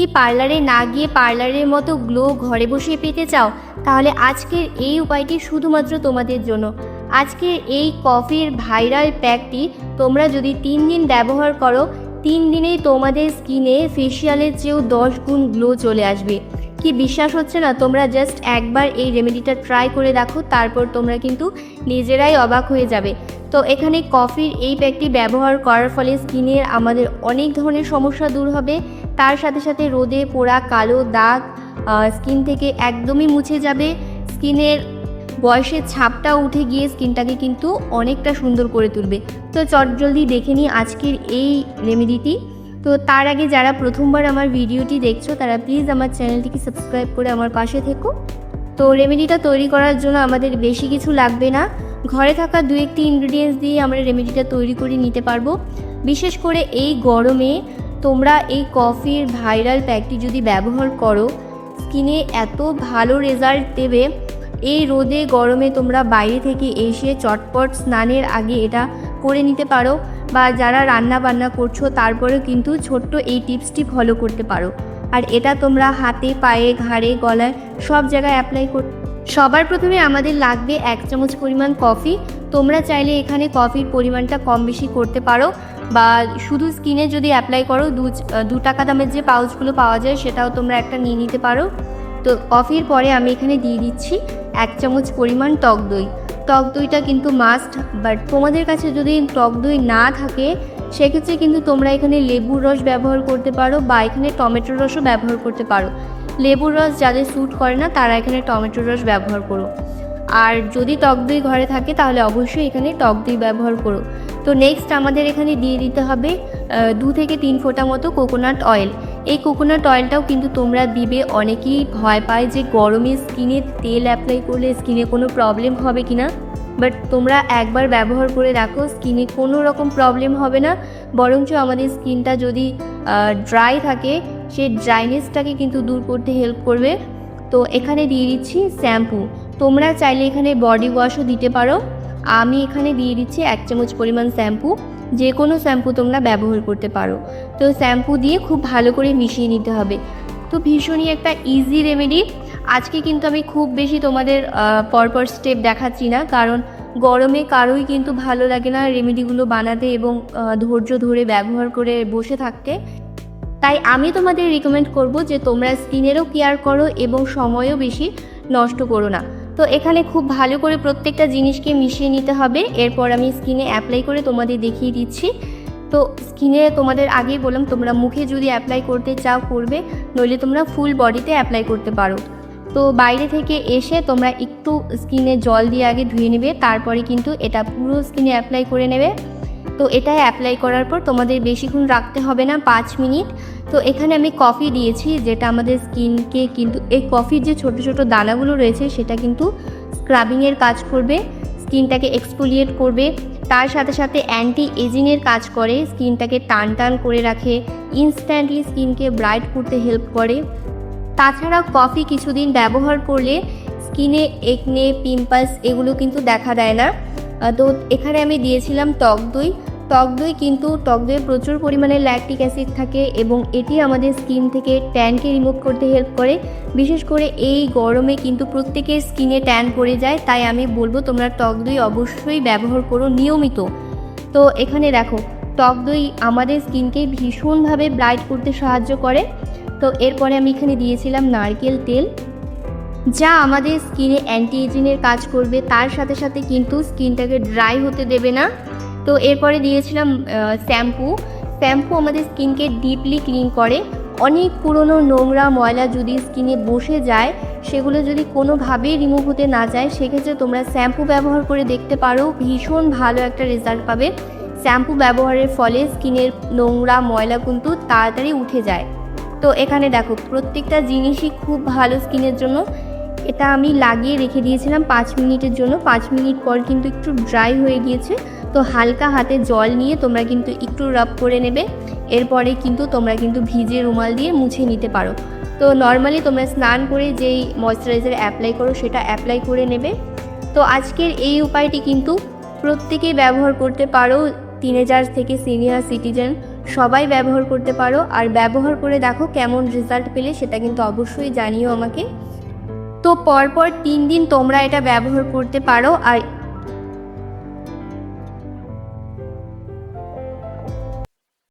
কি পার্লারে না গিয়ে পার্লারের মতো গ্লো ঘরে বসে পেতে চাও? তাহলে আজকের এই উপায়টি শুধুমাত্র তোমাদের জন্য। আজকের এই কফির ভাইরাল প্যাকটি তোমরা যদি তিন দিন ব্যবহার করো, তিন দিনেই তোমাদের স্কিনে ফেসিয়ালের চেয়েও দশ গুণ গ্লো চলে আসবে। কি বিশ্বাস হচ্ছে না? তোমরা জাস্ট একবার এই রেমেডিটা ট্রাই করে দেখো, তারপর তোমরা কিন্তু নিজেরাই অবাক হয়ে যাবে। তো এখানে কফির এই প্যাকটি ব্যবহার করার ফলে স্কিনের আমাদের অনেক ধরনের সমস্যা দূর হবে। তার সাথে সাথে রোদে পোড়া কালো দাগ স্কিন থেকে একদমই মুছে যাবে। স্কিনের বয়সের ছাপটা উঠে গিয়ে স্কিনটাকে কিন্তু অনেকটা সুন্দর করে তুলবে। তো চটজলদি দেখে নিই আজকের এই রেমেডিটি। তো তার আগে যারা প্রথমবার আমার ভিডিওটি দেখছ, তারা প্লিজ আমার চ্যানেলটিকে সাবস্ক্রাইব করে আমার পাশে থেকো। তো রেমেডিটা তৈরি করার জন্য আমাদের বেশি কিছু লাগবে না। ঘরে থাকা দু একটি ইনগ্রিডিয়েন্টস দিয়ে আমরা রেমেডিটা তৈরি করে নিতে পারব। বিশেষ করে এই গরমে তোমরা এই কফির ভাইরাল প্যাকটি যদি ব্যবহার করো, স্কিনে এত ভালো রেজাল্ট দেবে। এই রোদে গরমে তোমরা বাইরে থেকে এসে চটপট স্নানের আগে এটা করে নিতে পারো বা যারা রান্না বান্না করছ তারপরেও কিন্তু ছোট্ট এই টিপসটি ফলো করতে পারো। আর এটা তোমরা হাতে, পায়ে, ঘাড়ে, গলায় সব জায়গায় অ্যাপ্লাই কর সবার প্রথমে আমাদের লাগবে এক চামচ পরিমাণ কফি। তোমরা চাইলে এখানে কফির পরিমাণটা কম বেশি করতে পারো বা শুধু স্কিনে যদি অ্যাপ্লাই করো, দু দু টাকা দামের যে পাউচগুলো পাওয়া যায় সেটাও তোমরা একটা নিয়ে নিতে পারো। তো কফির পরে আমি এখানে দিয়ে দিচ্ছি এক চামচ পরিমাণ টক দই। টক দইটা কিন্তু মাস্ট বাট তোমাদের কাছে যদি টক দই না থাকে, সেক্ষেত্রে কিন্তু তোমরা এখানে লেবুর রস ব্যবহার করতে পারো বা এখানে টমেটোর রসও ব্যবহার করতে পারো। লেবুর রস যাদের স্যুট করে না, তারা এখানে টমেটোর রস ব্যবহার করো। আর যদি টক দই ঘরে থাকে, তাহলে অবশ্যই এখানে টক দই ব্যবহার করো। তো নেক্সট আমাদের এখানে দিয়ে দিতে হবে দু থেকে তিন ফোঁটা মতো কোকোনাট অয়েল এই কোকোনাট অয়েলটাও কিন্তু তোমরা দিবে, অনেকেই ভয় পায় যে গরমে স্কিনে তেল অ্যাপ্লাই করলে স্কিনে কোনো প্রবলেম হবে কি না বাট তোমরা একবার ব্যবহার করে দেখো স্কিনে কোনো রকম প্রবলেম হবে না। বরঞ্চ আমাদের স্কিনটা যদি ড্রাই থাকে, সেই ড্রাইনেসটাকে কিন্তু দূর করতে হেল্প করবে। তো এখানে দিয়ে দিচ্ছি শ্যাম্পু তোমরা চাইলে এখানে বডি ওয়াশও দিতে পারো। আমি এখানে দিয়ে দিচ্ছি এক চামচ পরিমাণ শ্যাম্পু যে কোনো শ্যাম্পু তোমরা ব্যবহার করতে পারো। তো শ্যাম্পু দিয়ে খুব ভালো করে মিশিয়ে নিতে হবে। তো ভীষণই একটা ইজি রেমেডি আজকে কিন্তু আমি খুব বেশি তোমাদের পরপর স্টেপ দেখাচ্ছি না, কারণ গরমে কারোই কিন্তু ভালো লাগে না রেমেডিগুলো বানাতে এবং ধৈর্য ধরে ব্যবহার করে বসে থাকতে। তাই আমি তোমাদের রিকমেন্ড করব যে তোমরা স্কিনেরও কেয়ার করো এবং সময়ও বেশি নষ্ট করো না। তো এখানে খুব ভালো করে প্রত্যেকটা জিনিসকে মিশিয়ে নিতে হবে। এরপর আমি স্কিনে অ্যাপ্লাই করে তোমাদের দেখিয়ে দিচ্ছি। তো স্কিনে তোমাদের আগেই বললাম, তোমরা মুখে যদি অ্যাপ্লাই করতে চাও করবে, নইলে তোমরা ফুল বডিতে অ্যাপ্লাই করতে পারো। তো বাইরে থেকে এসে তোমরা একটু স্কিনে জল দিয়ে আগে ধুয়ে নেবে, তারপরে কিন্তু এটা পুরো স্কিনে অ্যাপ্লাই করে নেবে। তো এটা অ্যাপ্লাই করার পর তোমাদের বেশিক্ষণ রাখতে হবে না পাঁচ মিনিট। তো এখানে আমি কফি দিয়েছি, যেটা আমাদের স্কিনকে কিন্তু, এই কফির যে ছোট ছোট দানাগুলো রয়েছে, সেটা কিন্তু স্ক্রাবিংয়ের কাজ করবে স্কিনটাকে এক্সফোলিয়েট করবে। তার সাথে সাথে অ্যান্টি এজিংয়ের কাজ করে স্কিনটাকে টান টান করে রাখে ইনস্ট্যান্টলি স্কিনকে ব্রাইট করতে হেল্প করে। তাছাড়া কফি কিছুদিন ব্যবহার করলে স্কিনে একনে পিম্পলস এগুলো কিন্তু দেখা দেয় না। তো এখানে আমি দিয়েছিলাম টক দই। টক দই কিন্তু টক দইয়ে প্রচুর পরিমাণে ল্যাকটিক অ্যাসিড থাকে এবং এটি আমাদের স্কিন থেকে ট্যানকে রিমুভ করতে হেল্প করে। বিশেষ করে এই গরমে কিন্তু প্রত্যেকের স্কিনে ট্যান পড়ে যায়, তাই আমি বলব তোমরা টক দই অবশ্যই ব্যবহার করো নিয়মিত। তো এখানে দেখো, টক দই আমাদের স্কিনকে ভীষণভাবে ব্রাইট করতে সাহায্য করে। তো এরপরে আমি এখানে দিয়েছিলাম নারকেল তেল, যা আমাদের স্কিনে অ্যান্টি এজিংয়ের কাজ করবে, তার সাথে সাথে কিন্তু স্কিনটাকে ড্রাই হতে দেবে না। তো এরপরে দিয়েছিলাম শ্যাম্পু। শ্যাম্পু আমাদের স্কিনকে ডিপলি ক্লিন করে। অনেক পুরনো নোংরা ময়লা যদি স্কিনে বসে যায়, সেগুলো যদি কোনোভাবেই রিমুভ হতে না যায়, সেক্ষেত্রে তোমরা শ্যাম্পু ব্যবহার করে দেখতে পারো, ভীষণ ভালো একটা রেজাল্ট পাবে। শ্যাম্পু ব্যবহারের ফলে স্কিনের নোংরা ময়লা কিন্তু তাড়াতাড়ি উঠে যায়। তো এখানে দেখো, প্রত্যেকটা জিনিসই খুব ভালো স্কিনের জন্য। এটা আমি লাগিয়ে রেখে দিয়েছিলাম পাঁচ মিনিটের জন্য। পাঁচ মিনিট পর কিন্তু একটু ড্রাই হয়ে গিয়েছে। তো হালকা হাতে জল নিয়ে তোমরা কিন্তু একটু রাব করে নেবে। এরপরে কিন্তু তোমরা কিন্তু ভিজে রুমাল দিয়ে মুছে নিতে পারো। তো নর্মালি তোমরা স্নান করে যেই ময়শ্চারাইজার অ্যাপ্লাই করো সেটা অ্যাপ্লাই করে নেবে। তো আজকের এই উপায়টি কিন্তু প্রত্যেকেই ব্যবহার করতে পারো। টিনেজার্স থেকে সিনিয়র সিটিজেন সবাই ব্যবহার করতে পারো। আর ব্যবহার করে দেখো কেমন রেজাল্ট পেলে সেটা কিন্তু অবশ্যই জানিও আমাকে। তো পরপর তিন দিন তোমরা এটা ব্যবহার করতে পারো। আর